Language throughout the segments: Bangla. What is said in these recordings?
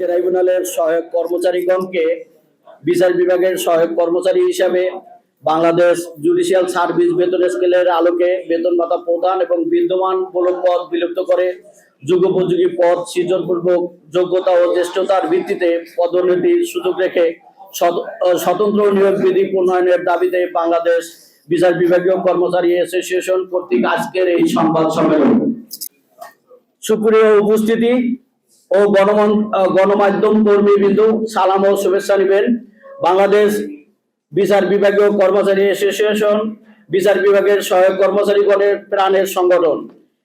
ট্রাইব্যুনালের সহায়ক কর্মচারীগণকে বিচার বিভাগের সহায়ক কর্মচারী হিসাবে বাংলাদেশ জুডিশিয়াল সার্ভিস বেতন স্কেলের আলোকে বেতন ভাতা প্রদান এবং বিদ্যমান মূলক পদ বিলুপ্ত করে যুগোপযোগী পদ সৃজনপূর্বক যোগ্যতা ও জ্যেষ্ঠতার ভিত্তিতে পদোন্নতির সুযোগ রেখে স্বতন্ত্র নিয়োগ বিধি প্রণয়নের দাবিতে বাংলাদেশ বিচার বিভাগীয় কর্মচারী অ্যাসোসিয়েশন কর্তৃক আজকের এই সংবাদ সম্মেলন। সুপ্রিয় উপস্থিতি ও গণমাধ্যম কর্মীবৃন্দ সালাম ও শুভেচ্ছা নেবেন। বাংলাদেশ বিচার বিভাগীয় কর্মচারী অ্যাসোসিয়েশন বিচার বিভাগের সহায়ক কর্মচারীগণের প্রাণের সংগঠন।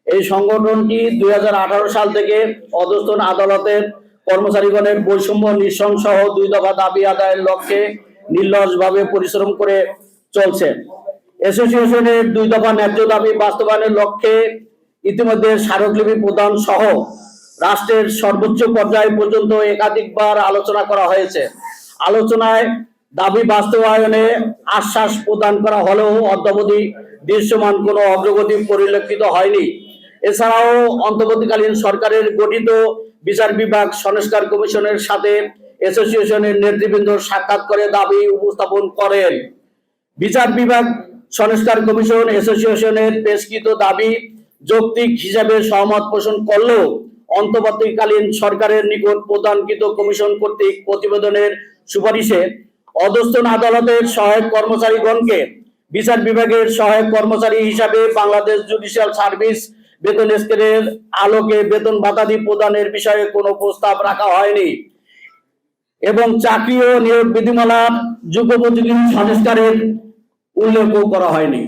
এই সংগঠনটি দুই হাজার আঠারো সাল থেকে অধস্তন আদালতের কর্মচারীগণের বৈষম্য নিঃসরণ সহ দুই দফা দাবি আদায়ের লক্ষ্যে নির্লসভাবে পরিশ্রম করে চলছে। অ্যাসোসিয়েশনের দুই দফা ন্যায্য দাবি বাস্তবায়নের লক্ষ্যে ইতিমধ্যে স্মারকলিপি প্রদান সহ রাষ্ট্রের সর্বোচ্চ পর্যায় পর্যন্ত একাধিকবার আলোচনা করা হয়েছে। আলোচনায় দাবি বাস্তবায়নে আশ্বাস প্রদান করা হলেও অদ্যাবধি দৃশ্যমান কোনো অগ্রগতি পরিলক্ষিত হয়নি। এছাড়াও অন্তর্বর্তীকালীন সরকারের গঠিত বিচার বিভাগ সংস্কার কমিশনের সাথে অ্যাসোসিয়েশনের নেতৃবৃন্দ সাক্ষাৎ করে দাবি উপস্থাপন করেন। বিচার বিভাগ সংস্কার কমিশন অ্যাসোসিয়েশনের পেশকৃত দাবি যৌক্তিক হিসাবে সহমত পোষণ করলেও অন্তর্বর্তীকালীন সরকারের নিকট প্রদানকৃত কমিশন কর্তৃক প্রতিবেদনের সুপারিশে অধস্তন আদালতের সহায়ক কর্মচারীগণকে বিচার বিভাগের সহায়ক কর্মচারী হিসাবে বাংলাদেশ জুডিশিয়াল সার্ভিস বেতন স্কেলের আলোকে বেতন ভাতাদি প্রদানের বিষয়ে কোনো প্রস্তাব রাখা হয়নি এবং চাকরি ও নিয়োগ বিধিমালার যুগোপযোগী সংস্কারের উল্লেখও করা হয়নি।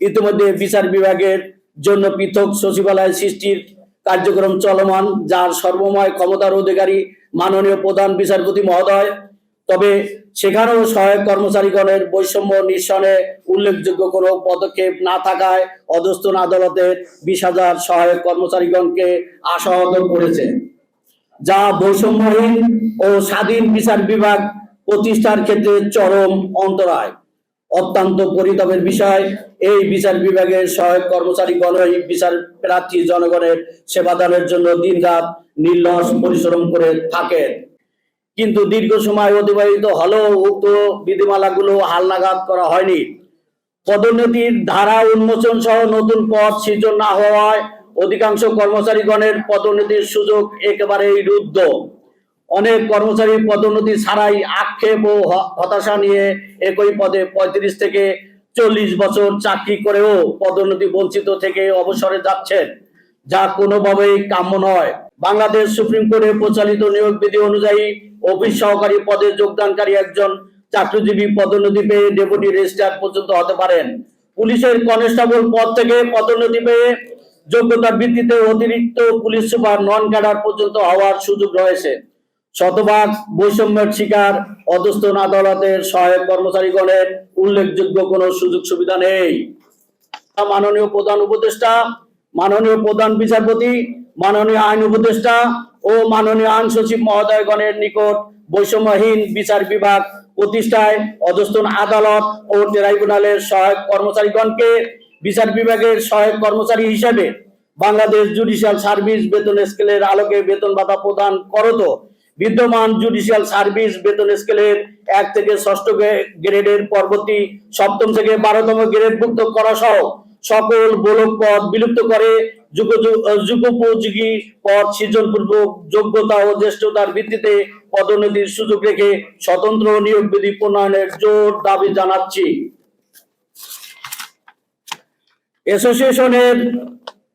ইতিমধ্যে বিচার বিভাগের জন্য পৃথক সচিবালয় সৃষ্টির কার্যক্রম চলমান, যার সর্বময় ক্ষমতার অধিকারী মাননীয় প্রধান বিচারপতি মহোদয়। তবে সেখানেও সহায়ক কর্মচারীগণের বৈষম্য নিঃসরণে উল্লেখযোগ্য কোনো পদক্ষেপ না থাকায় অধস্তন আদালতের বিশ হাজার সহায়ক কর্মচারীগণকে আশাহত করেছে। যা বৈষম্যহীন ও স্বাধীন বিচার বিভাগ প্রতিষ্ঠার ক্ষেত্রে চরম অন্তরায়। অত্যন্ত পরিতাপের বিষয়। এই বিচার বিভাগের সহায়ক কর্মচারীগণই বিচার প্রার্থী জনগণের সেবাদানের জন্য দিনরাত নির্লস পরিশ্রম করে থাকেন। কিন্তু দীর্ঘ সময় অতিবাহিত হলেও উক্ত বিধিমালাগুলো হালনাগাদ করা হয়নি। পদোন্নতির ধারা উন্মোচন সহ নতুন পদ সৃজন না হওয়ায় অধিকাংশ কর্মচারীগণের পদোন্নতির সুযোগ একেবারেই রুদ্ধ। অনেক কর্মচারী পদোন্নতি ছাড়াই আক্ষেপ ও হতাশা নিয়ে একই পদে পঁয়ত্রিশ থেকে চল্লিশ বছর চাকরি করেও পদোন্নতি বঞ্চিত থেকে অবসরে যাচ্ছেন। যা কোনোভাবেই কাম্য নয়। বাংলাদেশ সুপ্রিম কোর্টে প্রচালিত নিয়োগ বিধি অনুযায়ী অফিস সহকারী পদে যোগদানকারী একজন চাকরিজীবী পদোন্নতি পেয়ে ডেপুটি রেজিস্ট্রার পর্যন্ত হতে পারেন। পুলিশের কনস্টেবল পদ থেকে পদোন্নতি পেয়ে যোগ্যতার ভিত্তিতে অতিরিক্ত পুলিশ সুপার নন ক্যাডার পর্যন্ত হওয়ার সুযোগ রয়েছে। শতভাগ বৈষম্যের শিকার অধস্তন আদালতের সহায়ক কর্মচারীগণের উল্লেখযোগ্য কোনো সুযোগ সুবিধা নেই। মাননীয় প্রধান উপদেষ্টা, মাননীয় প্রধান বিচারপতি, মাননীয় আইন উপদেষ্টা ও মাননীয় আইন সচিব মহোদয়গণের নিকট বৈষম্যহীন বিচার বিভাগ প্রতিষ্ঠায় অধস্তন আদালত ও ট্রাইব্যুনালের সহায়ক কর্মচারীগণকে বিচার বিভাগের সহায়ক কর্মচারী হিসেবে বাংলাদেশ জুডিশিয়াল সার্ভিস বেতন স্কেলের আলোকে বেতন ভাতা প্রদান করত। বিদ্যমান জুডিশিয়াল সার্ভিস বেতন স্কেলের এক থেকে ষষ্ঠ গ্রেডের পরবর্তী সপ্তম থেকে বারোতম গ্রেডভুক্ত করা সহ সকল গোলক পদ বিলুপ্ত করে যুগোপযোগী পদ সৃজনপূর্বক যোগ্যতা ও জ্যেষ্ঠতার ভিত্তিতে পদোন্নতির সুযোগ রেখে স্বতন্ত্র নিয়োগ বিধি প্রণয়নের জোর দাবি জানাচ্ছি। অ্যাসোসিয়েশনের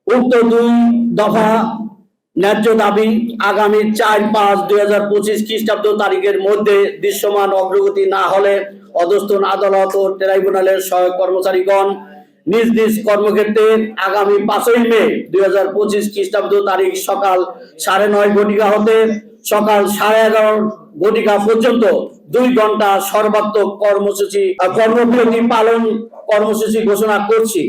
উক্ত দুই দফা ন্যায্য দাবি আগামী চার পাঁচ দুই হাজার পঁচিশ খ্রিস্টাব্দ তারিখের মধ্যে দৃশ্যমান অগ্রগতি না হলে অধস্তন আদালত ও ট্রাইব্যুনালের সহায়ক কর্মচারীগণ নিজ নিজ কর্মক্ষেত্রে আগামী পাঁচই মে দুই হাজার পঁচিশ খ্রিস্টাব্দ তারিখ সকাল সাড়ে নয় ঘটিকা হতে সকাল সাড়ে এগারো ঘটিকা পর্যন্ত দুই ঘণ্টা সর্বাত্মক কর্মসূচি, কর্মবিরতি পালন কর্মসূচি ঘোষণা করছি।